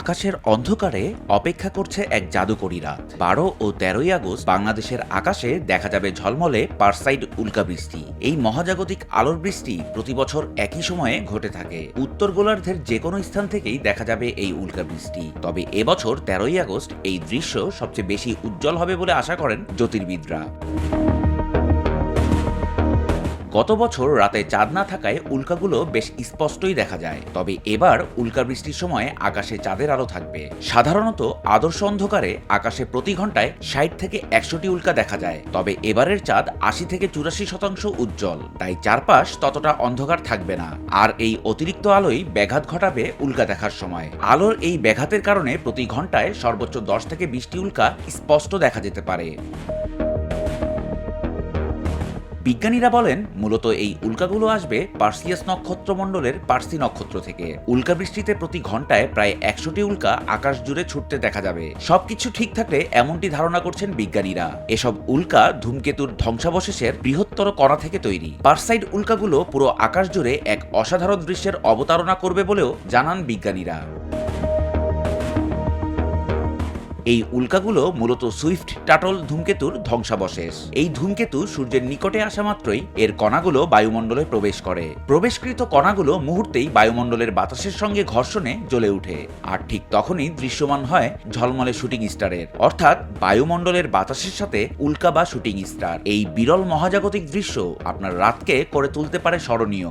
আকাশের অন্ধকারে অপেক্ষা করছে এক জাদুকরী রাত। বারো ও তেরোই আগস্ট বাংলাদেশের আকাশে দেখা যাবে ঝলমলে পার্সাইড উল্কা বৃষ্টি। এই মহাজাগতিক আলোর বৃষ্টি প্রতি বছর একই সময়ে ঘটে থাকে। উত্তর গোলার্ধের যে কোনো স্থান থেকেই দেখা যাবে এই উল্কা বৃষ্টি। তবে এবছর তেরোই আগস্ট এই দৃশ্য সবচেয়ে বেশি উজ্জ্বল হবে বলে আশা করেন জ্যোতির্বিদরা। গত বছর রাতে চাঁদ না থাকায় উল্কাগুলো বেশ স্পষ্টই দেখা যায়। তবে এবার উল্কা বৃষ্টির সময় আকাশে চাঁদের আলো থাকবে। সাধারণত আদর্শ অন্ধকারে আকাশে প্রতি ঘন্টায় ষাট থেকে একশোটি উল্কা দেখা যায়। তবে এবারের চাঁদ আশি থেকে চুরাশি শতাংশ উজ্জ্বল। তাই চারপাশ ততটা অন্ধকার থাকবে না। আর এই অতিরিক্ত আলোই ব্যাঘাত ঘটাবে উল্কা দেখার সময়। আলোর এই ব্যাঘাতের কারণে প্রতি ঘন্টায় সর্বোচ্চ দশ থেকে বিশটি উল্কা স্পষ্ট দেখা যেতে পারে। বিজ্ঞানীরা বলেন, মূলত এই উল্কাগুলো আসবে পার্সিয়াস নক্ষত্রমণ্ডলের পার্সি নক্ষত্র থেকে। উল্কা বৃষ্টিতে প্রতি ঘন্টায় প্রায় একশোটি উল্কা আকাশ জুড়ে ছুটতে দেখা যাবে। সবকিছু ঠিক থাকলে এমনটি ধারণা করছেন বিজ্ঞানীরা। এসব উল্কা ধূমকেতুর ধ্বংসাবশেষের বৃহত্তর কণা থেকে তৈরি। পার্সাইড উল্কাগুলো পুরো আকাশ জুড়ে এক অসাধারণ দৃশ্যের অবতারণা করবে বলেও জানান বিজ্ঞানীরা। এই উল্কাগুলো মূলত সুইফট, টাটল, ধূমকেতুর ধ্বংসাবশেষ। এই ধূমকেতু সূর্যের নিকটে আসা মাত্রই এর কণাগুলো বায়ুমণ্ডলে প্রবেশ করে। প্রবেশকৃত কণাগুলো মুহূর্তেই বায়ুমণ্ডলের বাতাসের সঙ্গে ঘর্ষণে জ্বলে ওঠে, আর ঠিক তখনই দৃশ্যমান হয় ঝলমলে শুটিং স্টারের, অর্থাৎ বায়ুমণ্ডলের বাতাসের সাথে উল্কা বা শুটিং স্টার। এই বিরল মহাজাগতিক দৃশ্য আপনার রাতকে করে তুলতে পারে স্মরণীয়।